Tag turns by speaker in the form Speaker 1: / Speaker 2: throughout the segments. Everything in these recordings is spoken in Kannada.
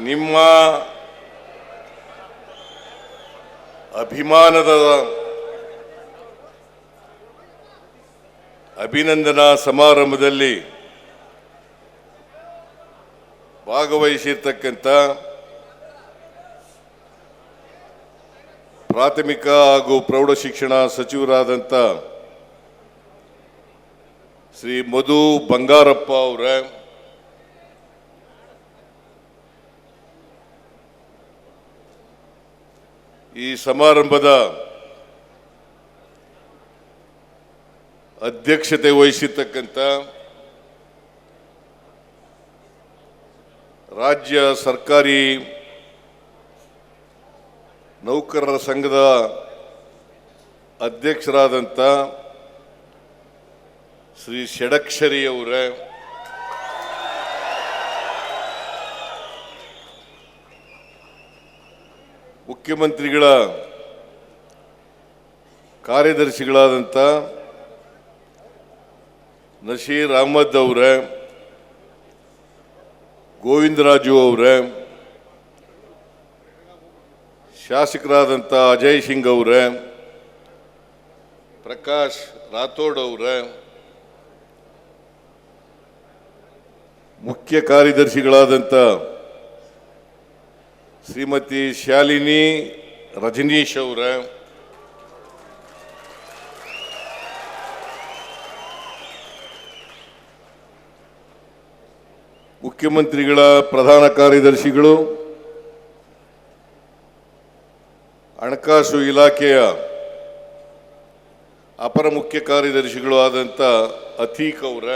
Speaker 1: ನಿಮ್ಮ ಅಭಿಮಾನದ ಅಭಿನಂದನಾ ಸಮಾರಂಭದಲ್ಲಿ ಭಾಗವಹಿಸಿರ್ತಕ್ಕಂಥ ಪ್ರಾಥಮಿಕ ಹಾಗೂ ಪ್ರೌಢಶಿಕ್ಷಣ ಸಚಿವರಾದಂಥ ಶ್ರೀ ಮಧು ಬಂಗಾರಪ್ಪ ಅವರ ಈ ಸಮಾರಂಭದ ಅಧ್ಯಕ್ಷತೆ ವಹಿಸಿರ್ತಕ್ಕಂಥ ರಾಜ್ಯ ಸರ್ಕಾರಿ ನೌಕರರ ಸಂಘದ ಅಧ್ಯಕ್ಷರಾದಂಥ ಶ್ರೀ ಷಡಕ್ಷರಿ ಮುಖ್ಯಮಂತ್ರಿಗಳ ಕಾರ್ಯದರ್ಶಿಗಳಾದಂಥ ನಶೀರ್ ಅಹಮದ್ ಅವರೇ, ಗೋವಿಂದರಾಜು ಅವರ, ಶಾಸಕರಾದಂಥ ಅಜಯ್ ಸಿಂಗ್ ಅವರ, ಪ್ರಕಾಶ್ ರಾಥೋಡ್ ಅವರ, ಮುಖ್ಯ ಕಾರ್ಯದರ್ಶಿಗಳಾದಂಥ ಶ್ರೀಮತಿ ಶಾಲಿನಿ ರಜನೀಶ್ ಅವರ. ಮುಖ್ಯಮಂತ್ರಿಗಳ ಪ್ರಧಾನ ಕಾರ್ಯದರ್ಶಿಗಳು, ಹಣಕಾಸು ಇಲಾಖೆಯ ಅಪರ ಮುಖ್ಯ ಕಾರ್ಯದರ್ಶಿಗಳು ಆದಂಥ ಅತೀಕ್ ಅವರ.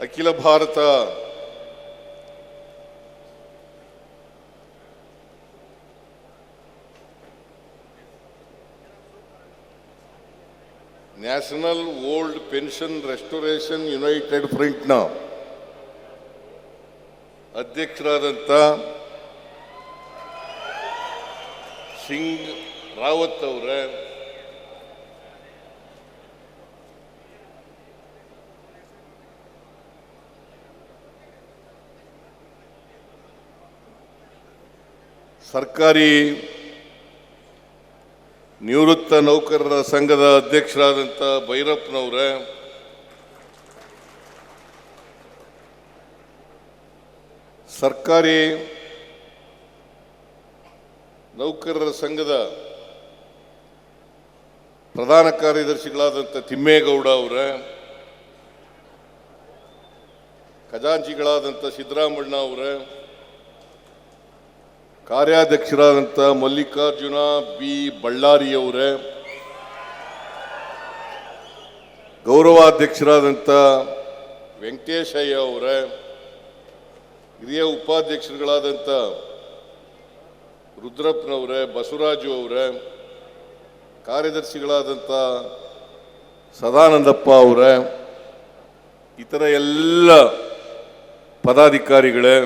Speaker 1: Akhila Bharata national old pension restoration united ಫ್ರಂಟ್ನ ಅಧ್ಯಕ್ಷರಾದಂಥ ಸಿಂಗ್ ರಾವತ್ ಅವರ ಸರ್ಕಾರಿ ನಿವೃತ್ತ ನೌಕರರ ಸಂಘದ ಅಧ್ಯಕ್ಷರಾದಂಥ ಭೈರಪ್ಪನವರ, ಸರ್ಕಾರಿ ನೌಕರರ ಸಂಘದ ಪ್ರಧಾನ ಕಾರ್ಯದರ್ಶಿಗಳಾದಂಥ ತಿಮ್ಮೇಗೌಡ ಅವರ ಖಜಾಂಚಿಗಳಾದಂಥ ಸಿದ್ದರಾಮಣ್ಣ ಅವರ ಕಾರ್ಯಾಧ್ಯಕ್ಷರಾದಂಥ ಮಲ್ಲಿಕಾರ್ಜುನ ಬಿ. ಬಳ್ಳಾರಿಯವರೇ ಗೌರವಾಧ್ಯಕ್ಷರಾದಂಥ ವೆಂಕಟೇಶಯ್ಯ ಅವರೇ, ಹಿರಿಯ ಉಪಾಧ್ಯಕ್ಷರುಗಳಾದಂಥ ರುದ್ರಪ್ಪನವರೇ, ಬಸವರಾಜು ಅವರೇ ಕಾರ್ಯದರ್ಶಿಗಳಾದಂಥ ಸದಾನಂದಪ್ಪ ಅವರೇ, ಇತರ ಎಲ್ಲ ಪದಾಧಿಕಾರಿಗಳೇ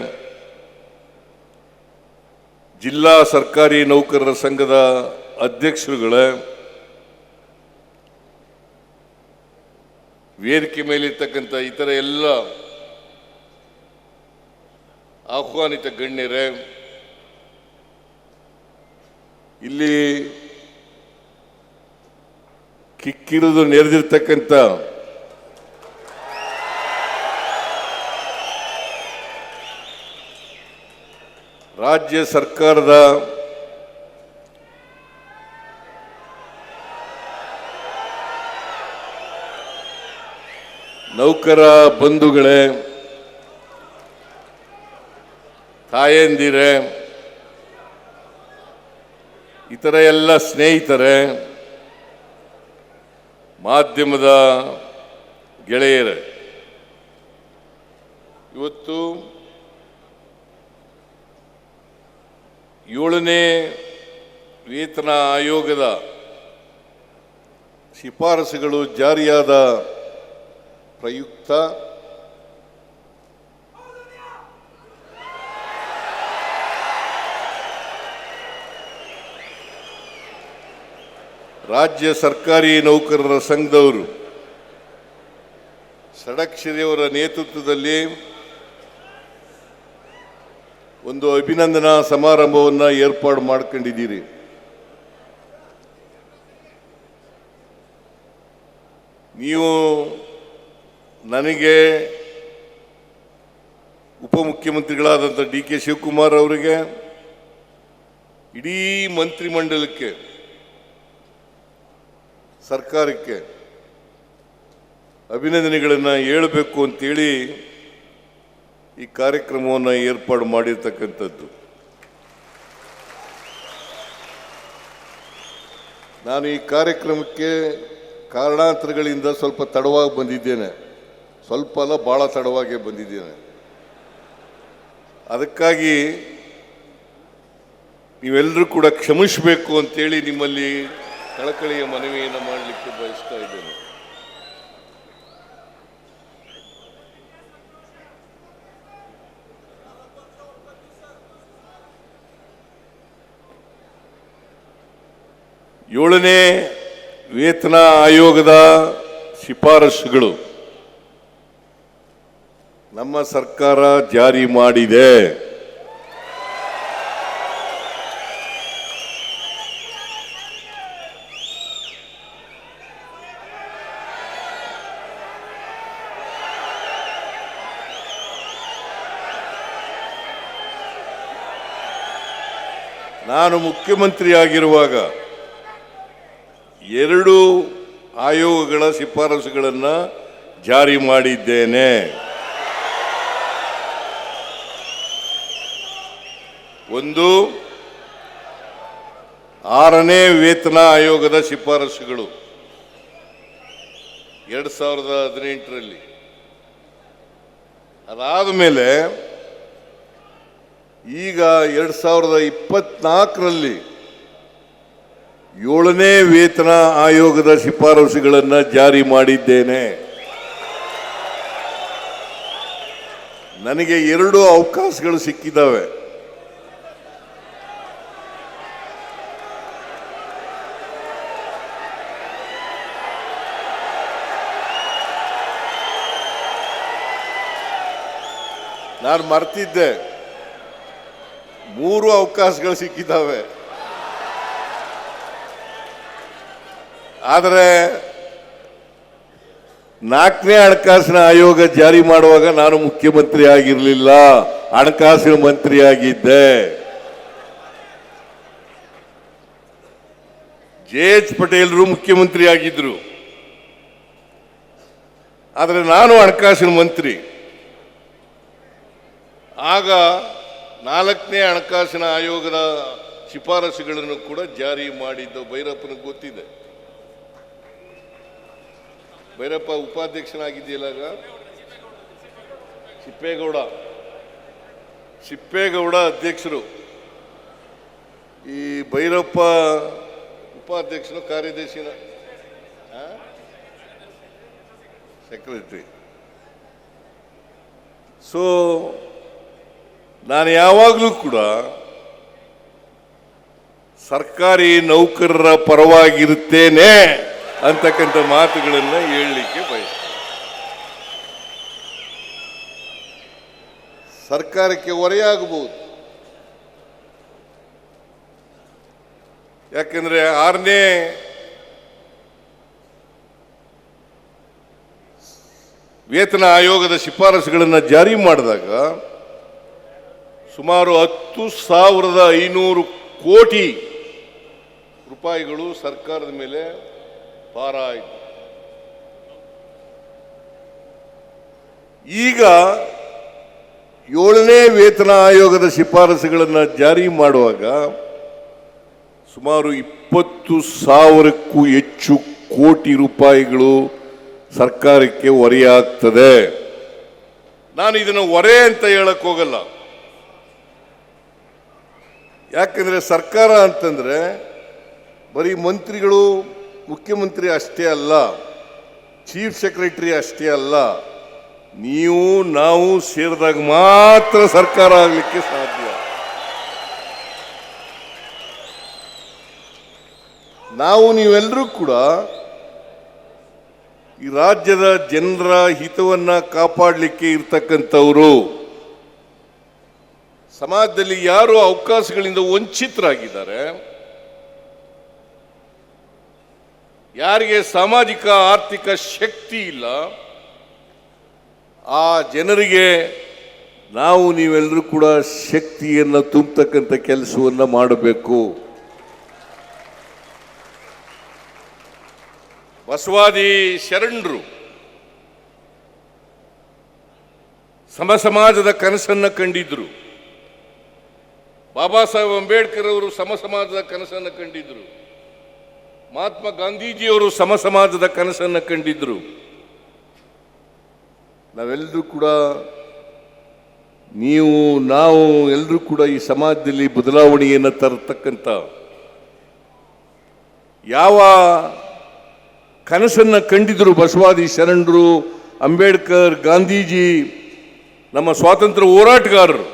Speaker 1: ಜಿಲ್ಲಾ ಸರ್ಕಾರಿ ನೌಕರರ ಸಂಘದ ಅಧ್ಯಕ್ಷರುಗಳೇ ವೇದಿಕೆ ಮೇಲಿರ್ತಕ್ಕಂಥ ಇತರ ಎಲ್ಲ ಆಹ್ವಾನಿತ ಗಣ್ಯರೇ ಇಲ್ಲಿ ಕಿಕ್ಕಿರಿದು ನೆರೆದಿರ್ತಕ್ಕಂಥ ರಾಜ್ಯ ಸರ್ಕಾರದ ನೌಕರ ಬಂಧುಗಳೇ ತಾಯಂದಿರೇ ಇತರ ಎಲ್ಲ ಸ್ನೇಹಿತರೇ ಮಾಧ್ಯಮದ ಗೆಳೆಯರೇ ಇವತ್ತು ಏಳನೇ ವೇತನ ಆಯೋಗದ ಶಿಫಾರಸುಗಳು ಜಾರಿಯಾದ ಪ್ರಯುಕ್ತ ರಾಜ್ಯ ಸರ್ಕಾರಿ ನೌಕರರ ಸಂಘದವರು ಷಡಕ್ಷರಿಯವರ ನೇತೃತ್ವದಲ್ಲಿ ಒಂದು ಅಭಿನಂದನಾ ಸಮಾರಂಭವನ್ನು ಏರ್ಪಾಡು ಮಾಡ್ಕೊಂಡಿದ್ದೀರಿ. ನೀವು ನನಗೆ ಉಪಮುಖ್ಯಮಂತ್ರಿಗಳಾದಂಥ ಡಿ ಕೆ ಶಿವಕುಮಾರ್ ಅವರಿಗೆ, ಇಡೀ ಮಂತ್ರಿಮಂಡಲಕ್ಕೆ, ಸರ್ಕಾರಕ್ಕೆ ಅಭಿನಂದನೆಗಳನ್ನು ಹೇಳಬೇಕು ಅಂತೇಳಿ ಈ ಕಾರ್ಯಕ್ರಮವನ್ನು ಏರ್ಪಾಡು ಮಾಡಿರ್ತಕ್ಕಂಥದ್ದು. ನಾನು ಈ ಕಾರ್ಯಕ್ರಮಕ್ಕೆ ಕಾರಣಾಂತರಗಳಿಂದ ಸ್ವಲ್ಪ ತಡವಾಗಿ ಬಂದಿದ್ದೇನೆ. ಸ್ವಲ್ಪ ಅಲ್ಲ, ಭಾಳ ತಡವಾಗಿ ಬಂದಿದ್ದೇನೆ. ಅದಕ್ಕಾಗಿ ನೀವೆಲ್ಲರೂ ಕೂಡ ಕ್ಷಮಿಸಬೇಕು ಅಂತೇಳಿ ನಿಮ್ಮಲ್ಲಿ ಕಳಕಳಿಯ ಮನವಿಯನ್ನು ಮಾಡಲಿಕ್ಕೆ ಬಯಸ್ತಾ ಇದ್ದೇನೆ. ಏಳನೇ ವೇತನ ಆಯೋಗದ ಶಿಫಾರಸುಗಳು. ನಮ್ಮ ಸರ್ಕಾರ ಜಾರಿ ಮಾಡಿದೆ. ನಾನು ಮುಖ್ಯಮಂತ್ರಿ ಆಗಿರುವಾಗ ಎರಡು ಆಯೋಗಗಳ ಶಿಫಾರಸುಗಳನ್ನು ಜಾರಿ ಮಾಡಿದ್ದೇನೆ. ಒಂದು, ಆರನೇ ವೇತನ ಆಯೋಗದ ಶಿಫಾರಸುಗಳು. ಎರಡು ಸಾವಿರದ ಹದಿನೆಂಟರಲ್ಲಿ. ಅದಾದ ಮೇಲೆ ಈಗ ಎರಡು ಸಾವಿರದ ಇಪ್ಪತ್ನಾಲ್ಕರಲ್ಲಿ ಏಳನೇ ವೇತನ ಆಯೋಗದ ಶಿಫಾರಸುಗಳನ್ನು ಜಾರಿ ಮಾಡಿದ್ದೇನೆ. ನನಗೆ ಎರಡು ಅವಕಾಶಗಳು ಸಿಕ್ಕಿದ್ದಾವೆ ನಾನು ಮರ್ತಿದ್ದೆ. ಮೂರು ಅವಕಾಶಗಳು ಸಿಕ್ಕಿದ್ದಾವೆ ಆದರೆ ನಾಲ್ಕನೇ ಹಣಕಾಸಿನ ಆಯೋಗ ಜಾರಿ ಮಾಡುವಾಗ ನಾನು ಮುಖ್ಯಮಂತ್ರಿ ಆಗಿರಲಿಲ್ಲ, ಹಣಕಾಸಿನ ಮಂತ್ರಿ ಆಗಿದ್ದೆ. ಜೆ ಎಚ್ ಪಟೇಲ್ರು ಮುಖ್ಯಮಂತ್ರಿ ಆಗಿದ್ರು. ಆದರೆ ನಾನು ಹಣಕಾಸಿನ ಮಂತ್ರಿ. ಆಗ ನಾಲ್ಕನೇ ಹಣಕಾಸಿನ ಆಯೋಗದ ಶಿಫಾರಸುಗಳನ್ನು ಕೂಡ ಜಾರಿ ಮಾಡಿದ್ದ ಭೈರಪ್ಪನಿಗೆ ಗೊತ್ತಿದೆ. ಭೈರಪ್ಪ ಉಪಾಧ್ಯಕ್ಷನಾಗಿದೆಯಲ್ಲ ಆಗ ಸಿಪ್ಪೇಗೌಡ ಸಿಪ್ಪೇಗೌಡ ಅಧ್ಯಕ್ಷರು. ಈ ಭೈರಪ್ಪ ಉಪಾಧ್ಯಕ್ಷನು ಕಾರ್ಯದರ್ಶಿನ? ಸೆಕ್ರೆಟ್ರಿ. ಸೊ ನಾನು ಯಾವಾಗಲೂ ಕೂಡ ಸರ್ಕಾರಿ ನೌಕರರ ಪರವಾಗಿರುತ್ತೇನೆ. ಅಂತಕ್ಕಂಥ ಮಾತುಗಳನ್ನು ಹೇಳಲಿಕ್ಕೆ ಬಯಸ ಸರ್ಕಾರಕ್ಕೆ ಹೊರೆಯಾಗಬಹುದು. ಯಾಕೆಂದ್ರೆ ಆರನೇ ವೇತನ ಆಯೋಗದ ಶಿಫಾರಸುಗಳನ್ನು ಜಾರಿ ಮಾಡಿದಾಗ ಸುಮಾರು ಹತ್ತು ಸಾವಿರದ ಐನೂರು ಕೋಟಿ ರೂಪಾಯಿಗಳು ಸರ್ಕಾರದ ಮೇಲೆ ಭಾರ ಆಯಿತು ಈಗ ಏಳನೇ ವೇತನ ಆಯೋಗದ ಶಿಫಾರಸುಗಳನ್ನು ಜಾರಿ ಮಾಡುವಾಗ ಸುಮಾರು ಇಪ್ಪತ್ತು ಸಾವಿರಕ್ಕೂ ಹೆಚ್ಚು ಕೋಟಿ ರೂಪಾಯಿಗಳು ಸರ್ಕಾರಕ್ಕೆ ಹೊರೆಯಾಗ್ತದೆ. ನಾನು ಇದನ್ನು ಹೊರೆ ಅಂತ ಹೇಳಕ್ ಹೋಗಲ್ಲ. ಯಾಕಂದ್ರೆ ಸರ್ಕಾರ ಅಂತಂದ್ರೆ ಬರೀ ಮಂತ್ರಿಗಳು ಮುಖ್ಯಮಂತ್ರಿ ಅಷ್ಟೇ ಅಲ್ಲ ಚೀಫ್ ಸೆಕ್ರೆಟರಿ ಅಷ್ಟೇ ಅಲ್ಲ, ನೀವು, ನಾವು ಸೇರಿದಾಗ ಮಾತ್ರ ಸರ್ಕಾರ ಆಗಲಿಕ್ಕೆ ಸಾಧ್ಯ. ನಾವು ನೀವೆಲ್ಲರೂ ಕೂಡ ಈ ರಾಜ್ಯದ ಜನರ ಹಿತವನ್ನು ಕಾಪಾಡಲಿಕ್ಕೆ ಇರ್ತಕ್ಕಂಥವರು, ಸಮಾಜದಲ್ಲಿ ಯಾರು ಅವಕಾಶಗಳಿಂದ ವಂಚಿತರಾಗಿದ್ದಾರೆ ಯಾರಿಗೆ ಸಾಮಾಜಿಕ ಆರ್ಥಿಕ ಶಕ್ತಿ ಇಲ್ಲ, ಆ ಜನರಿಗೆ ನಾವು ನೀವೆಲ್ಲರೂ ಕೂಡ ಶಕ್ತಿಯನ್ನು ತುಂಬತಕ್ಕಂಥ ಕೆಲಸವನ್ನು ಮಾಡಬೇಕು. ಬಸವಾದಿ ಶರಣರು ಸಮ ಸಮಾಜದ ಕನಸನ್ನು ಕಂಡಿದ್ರು. ಬಾಬಾ ಸಾಹೇಬ್ ಅಂಬೇಡ್ಕರ್ ಅವರು ಸಮ ಸಮಾಜದ ಕನಸನ್ನು ಕಂಡಿದ್ರು. ಮಹಾತ್ಮ ಗಾಂಧೀಜಿಯವರು ಸಮ ಸಮಾಜದ ಕನಸನ್ನು ಕಂಡಿದ್ದರು ನಾವೆಲ್ಲರೂ ಕೂಡ ನೀವು, ನಾವು ಎಲ್ಲರೂ ಕೂಡ ಈ ಸಮಾಜದಲ್ಲಿ ಬದಲಾವಣೆಯನ್ನು ತರತಕ್ಕಂಥ ಯಾವ ಕನಸನ್ನ ಕಂಡಿದ್ರು ಬಸವಾದಿ ಶರಣರು, ಅಂಬೇಡ್ಕರ್, ಗಾಂಧೀಜಿ, ನಮ್ಮ ಸ್ವಾತಂತ್ರ್ಯ ಹೋರಾಟಗಾರರು.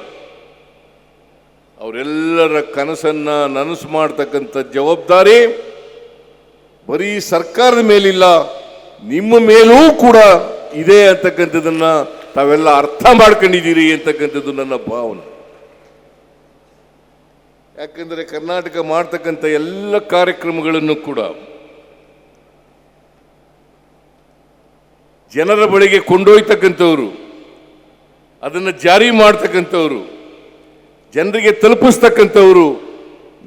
Speaker 1: ಅವರೆಲ್ಲರ ಕನಸನ್ನ ನನಸು ಮಾಡ್ತಕ್ಕಂಥ ಜವಾಬ್ದಾರಿ ಬರೀ ಸರ್ಕಾರದ ಮೇಲಿಲ್ಲ, ನಿಮ್ಮ ಮೇಲೂ ಕೂಡ ಇದೆ ಅಂತಕ್ಕಂಥದ್ದನ್ನ ತಾವೆಲ್ಲ ಅರ್ಥ ಮಾಡ್ಕೊಂಡಿದ್ದೀರಿ ಅಂತಕ್ಕಂಥದ್ದು ನನ್ನ ಭಾವನೆ. ಯಾಕೆಂದರೆ ಕರ್ನಾಟಕ ಮಾಡ್ತಕ್ಕಂಥ ಎಲ್ಲ ಕಾರ್ಯಕ್ರಮಗಳನ್ನು ಕೂಡ ಜನರ ಬಳಿಗೆ ಕೊಂಡೊಯ್ತಕ್ಕಂಥವ್ರು, ಅದನ್ನು ಜಾರಿ ಮಾಡ್ತಕ್ಕಂಥವ್ರು, ಜನರಿಗೆ ತಲುಪಿಸ್ತಕ್ಕಂಥವ್ರು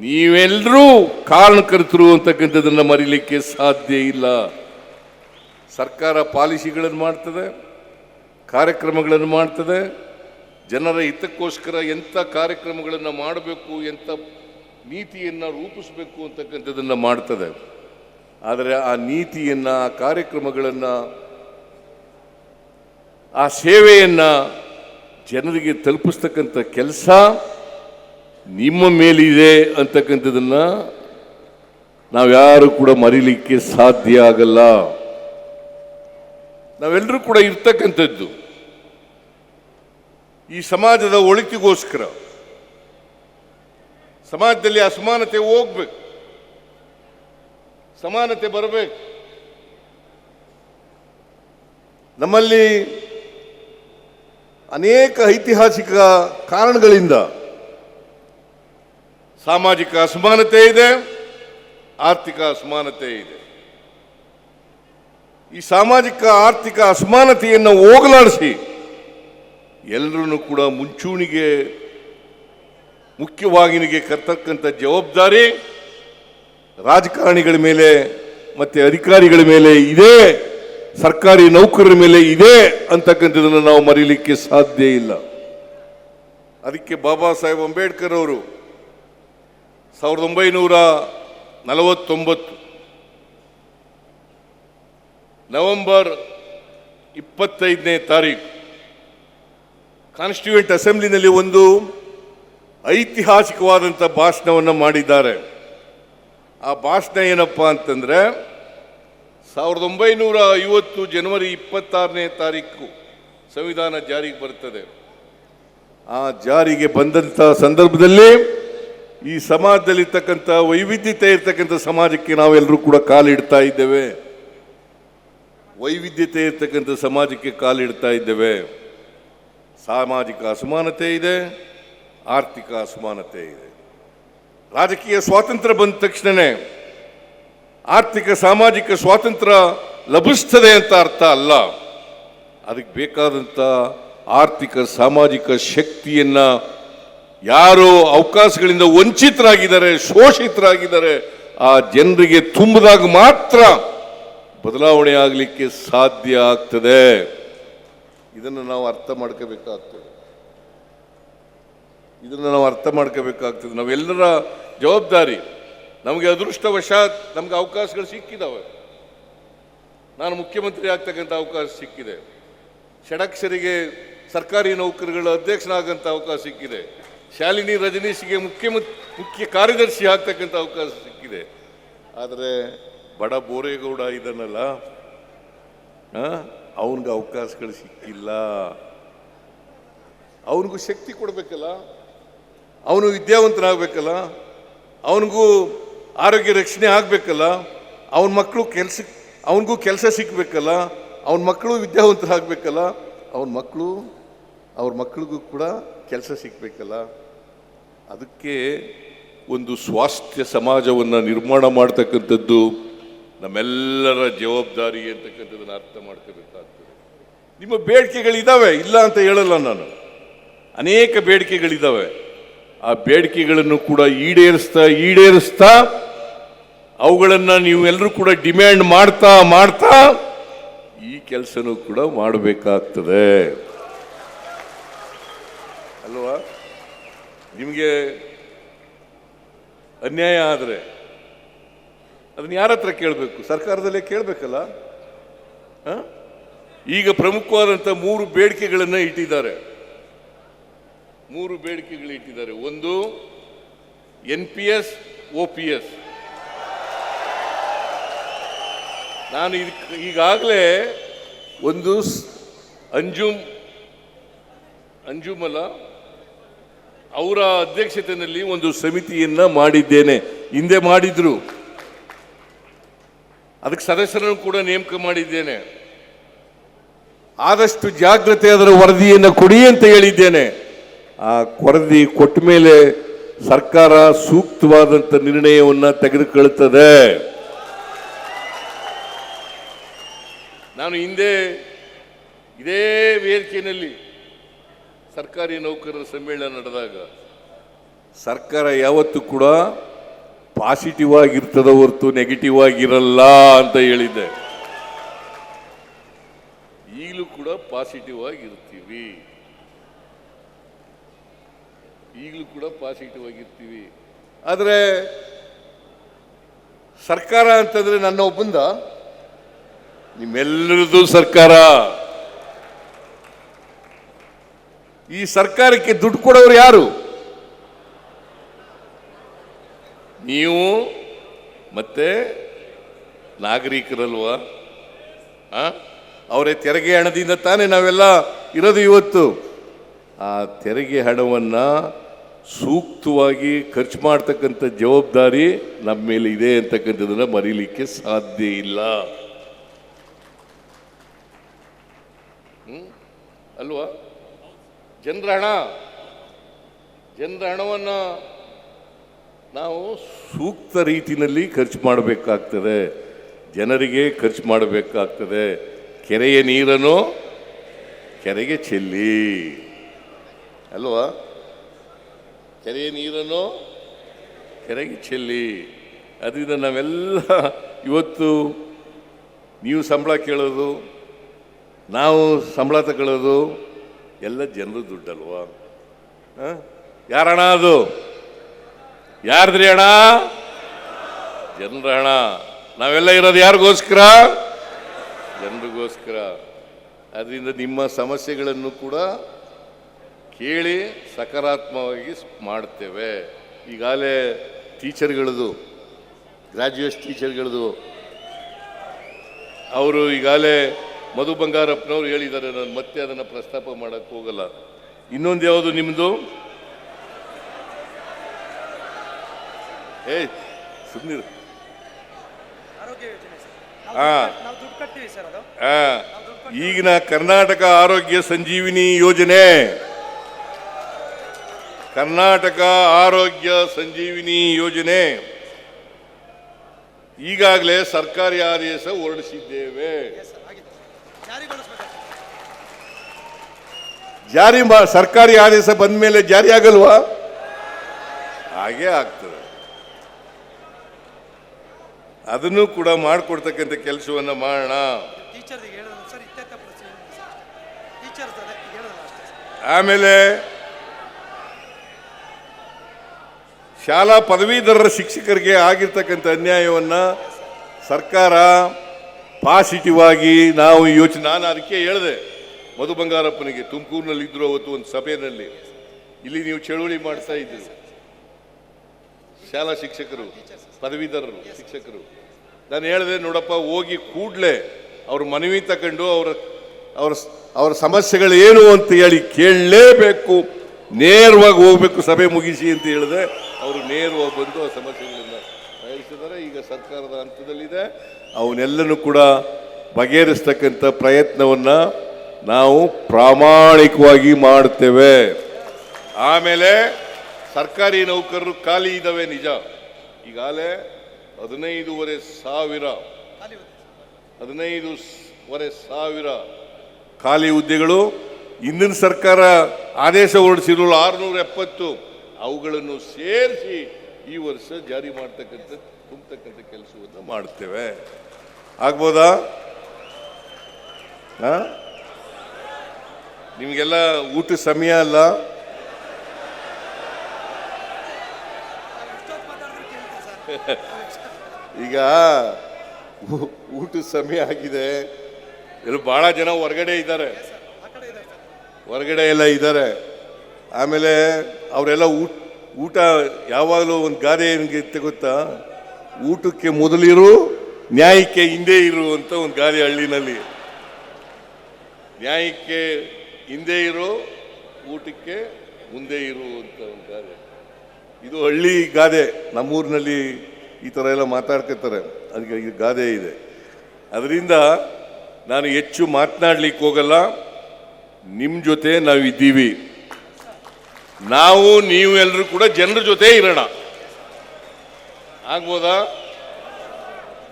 Speaker 1: ನೀವೆಲ್ಲರೂ ಕಾರಣಕರ್ತರು ಅಂತಕ್ಕಂಥದ್ದನ್ನು ಮರಿಲಿಕ್ಕೆ ಸಾಧ್ಯ ಇಲ್ಲ. ಸರ್ಕಾರ ಪಾಲಿಸಿಗಳನ್ನು ಮಾಡ್ತದೆ, ಕಾರ್ಯಕ್ರಮಗಳನ್ನು ಮಾಡ್ತದೆ, ಜನರ ಹಿತಕ್ಕೋಸ್ಕರ ಎಂಥ ಕಾರ್ಯಕ್ರಮಗಳನ್ನು ಮಾಡಬೇಕು ಎಂಥ ನೀತಿಯನ್ನು ರೂಪಿಸಬೇಕು ಅಂತಕ್ಕಂಥದ್ದನ್ನು ಮಾಡ್ತದೆ. ಆದರೆ ಆ ನೀತಿಯನ್ನು, ಆ ಕಾರ್ಯಕ್ರಮಗಳನ್ನು, ಆ ಸೇವೆಯನ್ನು ಜನರಿಗೆ ತಲುಪಿಸ್ತಕ್ಕಂಥ ಕೆಲಸ ನಿಮ್ಮ ಮೇಲಿದೆ ಅಂತಕ್ಕಂಥದ್ದನ್ನ ನಾವ್ಯಾರು ಕೂಡ ಮರಿಲಿಕ್ಕೆ ಸಾಧ್ಯ ಆಗಲ್ಲ. ನಾವೆಲ್ಲರೂ ಕೂಡ ಇರ್ತಕ್ಕಂಥದ್ದು. ಈ ಸಮಾಜದ ಒಳಿತಿಗೋಸ್ಕರ. ಸಮಾಜದಲ್ಲಿ ಅಸಮಾನತೆ ಹೋಗ್ಬೇಕು. ಸಮಾನತೆ ಬರಬೇಕು. ನಮ್ಮಲ್ಲಿ ಅನೇಕ ಐತಿಹಾಸಿಕ ಕಾರಣಗಳಿಂದ ಸಾಮಾಜಿಕ ಅಸಮಾನತೆ ಇದೆ, ಆರ್ಥಿಕ ಅಸಮಾನತೆ ಇದೆ. ಈ ಸಾಮಾಜಿಕ, ಆರ್ಥಿಕ ಅಸಮಾನತೆಯನ್ನು ಹೋಗಲಾಡಿಸಿ ಎಲ್ಲರನ್ನು ಕೂಡ ಮುಂಚೂಣಿಗೆ, ಮುಖ್ಯವಾಹಿನಿಗೆ ಕರ್ತಕ್ಕಂಥ ಜವಾಬ್ದಾರಿ ರಾಜಕಾರಣಿಗಳ ಮೇಲೆ ಮತ್ತು ಅಧಿಕಾರಿಗಳ ಮೇಲೆ ಇದೆ, ಸರ್ಕಾರಿ ನೌಕರರ ಮೇಲೆ ಇದೆ ಅಂತಕ್ಕಂಥದ್ದನ್ನು ನಾವು ಮರೀಲಿಕ್ಕೆ ಸಾಧ್ಯ ಇಲ್ಲ. ಅದಕ್ಕೆ ಬಾಬಾ ಸಾಹೇಬ್ ಅಂಬೇಡ್ಕರ್ ಅವರು ಸಾವಿರದ ಒಂಬೈನೂರ ನಲವತ್ತೊಂಬತ್ತು. ನವೆಂಬರ್ ಇಪ್ಪತ್ತೈದನೇ ತಾರೀಕು ಕಾನ್ಸ್ಟಿಟ್ಯೂಯೆಂಟ್ ಅಸೆಂಬ್ಲಿನಲ್ಲಿ ಒಂದು ಐತಿಹಾಸಿಕವಾದಂಥ ಭಾಷಣವನ್ನು ಮಾಡಿದ್ದಾರೆ. ಆ ಭಾಷಣ ಏನಪ್ಪ ಅಂತಂದರೆ, ಸಾವಿರದ ಒಂಬೈನೂರ ಐವತ್ತು ಜನವರಿ ಇಪ್ಪತ್ತಾರನೇ ತಾರೀಕು ಸಂವಿಧಾನ ಜಾರಿಗೆ ಬರ್ತದೆ. ಆ ಜಾರಿಗೆ ಬಂದಂಥ ಸಂದರ್ಭದಲ್ಲಿ ಈ ಸಮಾಜದಲ್ಲಿರ್ತಕ್ಕಂಥ ವೈವಿಧ್ಯತೆ ಇರ್ತಕ್ಕಂಥ ಸಮಾಜಕ್ಕೆ ನಾವೆಲ್ಲರೂ ಕೂಡ ಕಾಲಿಡ್ತಾ ಇದ್ದೇವೆ. ವೈವಿಧ್ಯತೆ ಇರ್ತಕ್ಕಂಥ ಸಮಾಜಕ್ಕೆ ಕಾಲಿಡ್ತಾ ಇದ್ದೇವೆ. ಸಾಮಾಜಿಕ ಅಸಮಾನತೆ ಇದೆ, ಆರ್ಥಿಕ ಅಸಮಾನತೆ ಇದೆ. ರಾಜಕೀಯ ಸ್ವಾತಂತ್ರ್ಯ ಬಂದ ತಕ್ಷಣವೇ ಆರ್ಥಿಕ, ಸಾಮಾಜಿಕ ಸ್ವಾತಂತ್ರ್ಯ ಲಭಿಸ್ತದೆ ಅಂತ ಅರ್ಥ ಅಲ್ಲ. ಅದಕ್ಕೆ ಬೇಕಾದಂಥ ಆರ್ಥಿಕ, ಸಾಮಾಜಿಕ ಶಕ್ತಿಯನ್ನ ಯಾರು ಅವಕಾಶಗಳಿಂದ ವಂಚಿತರಾಗಿದ್ದಾರೆ, ಶೋಷಿತರಾಗಿದ್ದಾರೆ, ಆ ಜನರಿಗೆ ತುಂಬಿದಾಗ ಮಾತ್ರ ಬದಲಾವಣೆ ಆಗಲಿಕ್ಕೆ ಸಾಧ್ಯ ಆಗ್ತದೆ. ಇದನ್ನು ನಾವು ಅರ್ಥ ಮಾಡ್ಕೋಬೇಕಾಗ್ತದೆ. ಇದನ್ನು ನಾವು ಅರ್ಥ ಮಾಡ್ಕೋಬೇಕಾಗ್ತದೆ. ನಾವೆಲ್ಲರ ಜವಾಬ್ದಾರಿ, ನಮಗೆ ಅದೃಷ್ಟವಶಾತ್ ನಮ್ಗೆ ಅವಕಾಶಗಳು ಸಿಕ್ಕಿದಾವೆ. ನಾನು ಮುಖ್ಯಮಂತ್ರಿ ಆಗ್ತಕ್ಕಂಥ ಅವಕಾಶ ಸಿಕ್ಕಿದೆ. ಷಡಕ್ಷರಿಗೆ ಸರ್ಕಾರಿ ನೌಕರಿಗಳ ಅಧ್ಯಕ್ಷನಾಗಂಥ ಅವಕಾಶ ಸಿಕ್ಕಿದೆ. ಶಾಲಿನಿ ರಜನೀಶ್ಗೆ ಮುಖ್ಯ ಮುಖ್ಯ ಕಾರ್ಯದರ್ಶಿ ಆಗ್ತಕ್ಕಂಥ ಅವಕಾಶ ಸಿಕ್ಕಿದೆ. ಆದರೆ ಬಡ ಬೋರೇಗೌಡ ಇದನ್ನಲ್ಲ ಅವನಿಗೆ ಅವಕಾಶಗಳು ಸಿಕ್ಕಿಲ್ಲ. ಅವನಿಗೂ ಶಕ್ತಿ ಕೊಡಬೇಕಲ್ಲ, ಅವನು ವಿದ್ಯಾವಂತನಾಗಬೇಕಲ್ಲ, ಅವನಿಗೂ ಆರೋಗ್ಯ ರಕ್ಷಣೆ ಆಗಬೇಕಲ್ಲ, ಅವನ ಮಕ್ಕಳು ಕೆಲಸ, ಅವನಿಗೂ ಕೆಲಸ ಸಿಕ್ಕಬೇಕಲ್ಲ ಅವನ ಮಕ್ಕಳು ವಿದ್ಯಾವಂತರಾಗಬೇಕಲ್ಲ, ಅವನ ಮಕ್ಕಳು ಅವ್ರ ಮಕ್ಕಳಿಗೂ ಕೂಡ ಕೆಲಸ ಸಿಕ್ಕಬೇಕಲ್ಲ ಅದಕ್ಕೆ ಒಂದು ಸ್ವಾಸ್ಥ್ಯ ಸಮಾಜವನ್ನು ನಿರ್ಮಾಣ ಮಾಡ್ತಕ್ಕಂಥದ್ದು ನಮ್ಮೆಲ್ಲರ ಜವಾಬ್ದಾರಿ ಅಂತಕ್ಕಂಥದ್ದನ್ನು ಅರ್ಥ ಮಾಡ್ಕೋಬೇಕಾಗ್ತದೆ. ನಿಮ್ಮ ಬೇಡಿಕೆಗಳಿದ್ದಾವೆ ಇಲ್ಲ ಅಂತ ಹೇಳಲ್ಲ ನಾನು. ಅನೇಕ ಬೇಡಿಕೆಗಳಿದ್ದಾವೆ ಆ ಬೇಡಿಕೆಗಳನ್ನು ಕೂಡ ಈಡೇರಿಸ್ತಾ ಈಡೇರಿಸ್ತಾ, ಅವುಗಳನ್ನು ನೀವು ಎಲ್ಲರೂ ಕೂಡ ಡಿಮ್ಯಾಂಡ್ ಮಾಡ್ತಾ ಮಾಡ್ತಾ ಈ ಕೆಲಸನೂ ಕೂಡ ಮಾಡಬೇಕಾಗ್ತದೆ. ಅಲ್ವಾ? ನಿಮಗೆ ಅನ್ಯಾಯ ಆದರೆ ಅದನ್ನು ಯಾರ ಹತ್ರ ಕೇಳಬೇಕು? ಸರ್ಕಾರದಲ್ಲೇ ಕೇಳಬೇಕಲ್ಲ? ಈಗ ಪ್ರಮುಖವಾದಂಥ ಮೂರು ಬೇಡಿಕೆಗಳನ್ನು ಇಟ್ಟಿದ್ದಾರೆ. ಮೂರು ಬೇಡಿಕೆಗಳು ಇಟ್ಟಿದ್ದಾರೆ. ಒಂದು, N P S, O P S. ನಾನು ಇದಕ್ಕೆ ಈಗಾಗಲೇ ಒಂದು ಅಂಜುಮ್ ಅಂಜುಮಲ ಅವರ ಅಧ್ಯಕ್ಷತೆಯಲ್ಲಿ ಒಂದು ಸಮಿತಿಯನ್ನ ಮಾಡಿದ್ದೇನೆ. ಹಿಂದೆ ಮಾಡಿದ್ರು. ಅದಕ್ಕೆ ಸದಸ್ಯರನ್ನು ಕೂಡ ನೇಮಕ ಮಾಡಿದ್ದೇನೆ. ಆದಷ್ಟು ಜಾಗ್ರತೆ ಅದರ ವರದಿಯನ್ನು ಕೊಡಿ ಅಂತ ಹೇಳಿದ್ದೇನೆ. ಆ ವರದಿ ಕೊಟ್ಟ ಮೇಲೆ ಸರ್ಕಾರ ಸೂಕ್ತವಾದಂಥ ನಿರ್ಣಯವನ್ನ ತೆಗೆದುಕೊಳ್ಳುತ್ತದೆ. ನಾನು ಹಿಂದೆ ಇದೇ ವೇದಿಕೆಯಲ್ಲಿ ಸರ್ಕಾರಿ ನೌಕರರ ಸಮ್ಮೇಳನ ನಡೆದಾಗ ಸರ್ಕಾರ ಯಾವತ್ತೂ ಕೂಡ ಪಾಸಿಟಿವ್ ಆಗಿರ್ತದ ಹೊರತು ನೆಗೆಟಿವ್ ಆಗಿರಲ್ಲ ಅಂತ ಹೇಳಿದ್ದೆ. ಈಗಲೂ ಕೂಡ ಪಾಸಿಟಿವ್ ಆಗಿರ್ತೀವಿ. ಈಗಲೂ ಕೂಡ ಪಾಸಿಟಿವ್ ಆಗಿರ್ತೀವಿ. ಆದರೆ ಸರ್ಕಾರ ಅಂತಂದ್ರೆ ನನ್ನ ಒಬ್ಬಂದ ನಿಮ್ಮೆಲ್ಲರದು ಸರ್ಕಾರ. ಈ ಸರ್ಕಾರಕ್ಕೆ ದುಡ್ಡು ಕೊಡೋರು ಯಾರು? ನೀವು ಮತ್ತೆ ನಾಗರಿಕರಲ್ವ? ಅವರೇ ತೆರಿಗೆ ಹಣದಿಂದ ತಾನೇ ನಾವೆಲ್ಲ ಇರೋದು ಇವತ್ತು. ಆ ತೆರಿಗೆ ಹಣವನ್ನ ಸೂಕ್ತವಾಗಿ ಖರ್ಚು ಮಾಡ್ತಕ್ಕಂಥ ಜವಾಬ್ದಾರಿ ನಮ್ಮ ಮೇಲೆ ಇದೆ ಅಂತಕ್ಕಂಥದ್ದನ್ನು ಮರೀಲಿಕ್ಕೆ ಸಾಧ್ಯ ಇಲ್ಲ? ಅಲ್ವಾ? ಜನರ ಹಣ ಜನರ ಹಣವನ್ನು ನಾವು ಸೂಕ್ತ ರೀತಿಯಲ್ಲಿ ಖರ್ಚು ಮಾಡಬೇಕಾಗ್ತದೆ. ಜನರಿಗೆ ಖರ್ಚು ಮಾಡಬೇಕಾಗ್ತದೆ. ಕೆರೆಯ ನೀರನ್ನು ಕೆರೆಗೆ ಚೆಲ್ಲಿ. ಅಲ್ವಾ? ಕೆರೆಯ ನೀರನ್ನು ಕೆರೆಗೆ ಚೆಲ್ಲಿ. ಅದರಿಂದ ನಾವೆಲ್ಲ ಇವತ್ತು ನೀವು ಸಂಬಳ ಕೇಳೋದು, ನಾವು ಸಂಬಳ ತಗೊಳ್ಳೋದು ಎಲ್ಲ ಜನರು ದುಡ್ಡಲ್ವಾ? ಯಾರಣ ಯಾರ ಅದು? ಯಾರ್ದ್ರಿ ಹಣ ಜನರ ಹಣ ನಾವೆಲ್ಲ ಇರೋದು ಯಾರಿಗೋಸ್ಕರ? ಜನರಿಗೋಸ್ಕರ. ಅದರಿಂದ ನಿಮ್ಮ ಸಮಸ್ಯೆಗಳನ್ನು ಕೂಡ ಕೇಳಿ ಸಕಾರಾತ್ಮಕವಾಗಿ ಮಾಡ್ತೇವೆ. ಈಗಾಗಲೇ ಟೀಚರ್ಗಳದು ಗ್ರಾಜ್ಯುಯೇಟ್ ಟೀಚರ್ಗಳದು ಅವರು ಈಗಾಗಲೇ ಮಧು ಬಂಗಾರಪ್ಪನವರು ಹೇಳಿದ್ದಾರೆ ನಾನು ಮತ್ತೆ ಅದನ್ನು ಪ್ರಸ್ತಾಪ ಮಾಡಕ್ಕೆ ಹೋಗಲ್ಲ. ಇನ್ನೊಂದು ಯಾವುದು ನಿಮ್ಮದು
Speaker 2: ಏ
Speaker 1: ಆ, ಈಗಿನ ಕರ್ನಾಟಕ ಆರೋಗ್ಯ ಸಂಜೀವಿನಿ ಯೋಜನೆ. ಕರ್ನಾಟಕ ಆರೋಗ್ಯ ಸಂಜೀವಿನಿ ಯೋಜನೆ. ಈಗಾಗಲೇ ಸರ್ಕಾರಿ ಆದೇಶ ಹೊರಡಿಸಿದ್ದೇವೆ
Speaker 2: ಎಸ್ ಸರ್ ಆಗಿದೆ ಜಾರಿಗೊಳಿಸ್ಬೇಕು
Speaker 1: ಜಾರಿ ಮಾ ಸರ್ಕಾರಿ ಆದೇಶ ಬಂದ ಮೇಲೆ ಜಾರಿ ಆಗಲ್ವಾ? ಹಾಗೇ ಆಗ್ತದೆ. ಅದನ್ನು ಕೂಡ ಮಾಡಿಕೊಡ್ತಕ್ಕಂಥ ಕೆಲಸವನ್ನು ಮಾಡೋಣ. ಆಮೇಲೆ ಶಾಲಾ ಪದವೀಧರರ ಶಿಕ್ಷಕರಿಗೆ ಆಗಿರ್ತಕ್ಕಂಥ ಅನ್ಯಾಯವನ್ನ ಸರ್ಕಾರ ಪಾಸಿಟಿವ್ ಆಗಿ ನಾವು ಯೋಚನೆ ನಾನು ಅದಕ್ಕೆ ಹೇಳಿದೆ. ಮಧು ಬಂಗಾರಪ್ಪನಿಗೆ ತುಮಕೂರಿನಲ್ಲಿ ಇದ್ರು ಅವತ್ತು ಒಂದು ಸಭೆಯಲ್ಲಿ. ಇಲ್ಲಿ ನೀವು ಚಳುವಳಿ ಮಾಡ್ತಾ ಇದ್ದರು. ಶಾಲಾ ಶಿಕ್ಷಕರು, ಪದವೀಧರರು, ಶಿಕ್ಷಕರು. ನಾನು ಹೇಳಿದೆ ನೋಡಪ್ಪ, ಹೋಗಿ ಕೂಡಲೇ ಅವ್ರ ಮನವಿ ತಗೊಂಡು ಅವರ, ಅವ್ರ ಅವರ ಸಮಸ್ಯೆಗಳು ಏನು ಅಂತ ಹೇಳಿ ಕೇಳಲೇಬೇಕು. ನೇರವಾಗಿ ಹೋಗ್ಬೇಕು ಸಭೆ ಮುಗಿಸಿ ಅಂತ ಹೇಳಿದೆ. ಅವರು ನೇರವಾಗಿ ಬಂದು ಆ ಸಮಸ್ಯೆಗಳನ್ನ ಬಯಸಿದ್ದಾರೆ. ಈಗ ಸರ್ಕಾರದ ಹಂತದಲ್ಲಿದೆ. ಅವನ್ನೆಲ್ಲನೂ ಕೂಡ ಬಗೆಹರಿಸ್ತಕ್ಕಂಥ ಪ್ರಯತ್ನವನ್ನು ನಾವು ಪ್ರಾಮಾಣಿಕವಾಗಿ ಮಾಡ್ತೇವೆ. ಆಮೇಲೆ ಸರ್ಕಾರಿ ನೌಕರರು ಖಾಲಿ ಇದ್ದಾವೆ ನಿಜ. ಈಗಾಗಲೇ ಹದಿನೈದೂವರೆ ಸಾವಿರ ಹದಿನೈದೂವರೆ ಸಾವಿರ ಖಾಲಿ ಹುದ್ದೆಗಳು. ಹಿಂದಿನ ಸರ್ಕಾರ ಆದೇಶ ಹೊರಡಿಸಿರು ಆರುನೂರ ಎಪ್ಪತ್ತು. ಅವುಗಳನ್ನು ಸೇರಿಸಿ ಈ ವರ್ಷ ಜಾರಿ ಮಾಡ್ತಕ್ಕಂಥ, ತುಂಬತಕ್ಕಂಥ ಕೆಲಸವನ್ನು ಮಾಡ್ತೇವೆ. ಆಗ್ಬೋದಾ? ಆ? ನಿಮಗೆಲ್ಲ ಊಟ ಸಮಯ ಅಲ್ಲ? ಈಗ ಊಟ ಸಮಯ ಆಗಿದೆ. ಎಲ್ಲ ಭಾಳ ಜನ ಹೊರಗಡೆ ಇದ್ದಾರೆ. ಹೊರಗಡೆ ಎಲ್ಲ ಇದ್ದಾರೆ. ಆಮೇಲೆ ಅವರೆಲ್ಲ ಊಟ ಊಟ ಯಾವಾಗಲೂ ಒಂದು ಗಾದೆ ಏನಿರುತ್ತೆ ಗೊತ್ತಾ? ಊಟಕ್ಕೆ ಮೊದಲಿರು ನ್ಯಾಯಕ್ಕೆ ಹಿಂದೆ ಇರು ಅಂತ ಒಂದು ಗಾದೆ ಹಳ್ಳಿನಲ್ಲಿ. ನ್ಯಾಯಕ್ಕೆ ಹಿಂದೆ ಇರು ಊಟಕ್ಕೆ ಮುಂದೆ ಇರು ಅಂತ ಒಂದು ಗಾದೆ. ಇದು ಹಳ್ಳಿ ಗಾದೆ. ನಮ್ಮೂರಿನಲ್ಲಿ ಈ ಥರ ಎಲ್ಲ ಮಾತಾಡ್ತಿರ್ತಾರೆ. ಅದಕ್ಕೆ ಇದು ಗಾದೆ ಇದೆ. ಅದರಿಂದ ನಾನು ಹೆಚ್ಚು ಮಾತನಾಡ್ಲಿಕ್ಕೆ ಹೋಗಲ್ಲ. ನಿಮ್ಮ ಜೊತೆ ನಾವು ಇದ್ದೀವಿ. ನಾವು, ನೀವು ಎಲ್ಲರೂ ಕೂಡ ಜನರ ಜೊತೆ ಇರೋಣ. ಆಗ್ಬೋದಾ?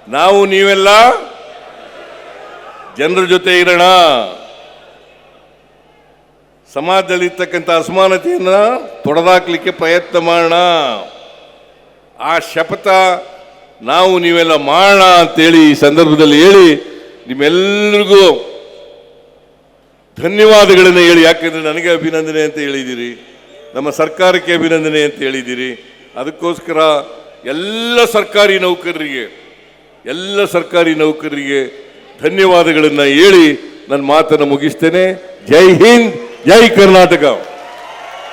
Speaker 1: ನಾವು ನೀವೆಲ್ಲ ಜನರ ಜೊತೆ ಇರೋಣ. ಸಮಾಜದಲ್ಲಿರ್ತಕ್ಕಂಥ ಅಸಮಾನತೆಯನ್ನ ತೊಡೆದಾಕ್ಲಿಕ್ಕೆ ಪ್ರಯತ್ನ ಮಾಡೋಣ. ಆ ಶಪಥ ನಾವು ನೀವೆಲ್ಲ ಮಾಡೋಣ ಅಂತೇಳಿ ಈ ಸಂದರ್ಭದಲ್ಲಿ ಹೇಳಿ ನಿಮ್ಮೆಲ್ಲರಿಗೂ ಧನ್ಯವಾದಗಳನ್ನು ಹೇಳಿ. ಯಾಕೆಂದರೆ ನನಗೆ ಅಭಿನಂದನೆ ಅಂತ ಹೇಳಿದ್ದೀರಿ. ನಮ್ಮ ಸರ್ಕಾರಕ್ಕೆ ಅಭಿನಂದನೆ ಅಂತ ಹೇಳಿದ್ದೀರಿ. ಅದಕ್ಕೋಸ್ಕರ ಎಲ್ಲ ಸರ್ಕಾರಿ ನೌಕರರಿಗೆ, ಎಲ್ಲ ಸರ್ಕಾರಿ ನೌಕರರಿಗೆ ಧನ್ಯವಾದಗಳನ್ನು ಹೇಳಿ ನನ್ನ ಮಾತನ್ನು ಮುಗಿಸ್ತೇನೆ. ಜೈ ಹಿಂದ್. ಜೈ ಕರ್ನಾಟಕ.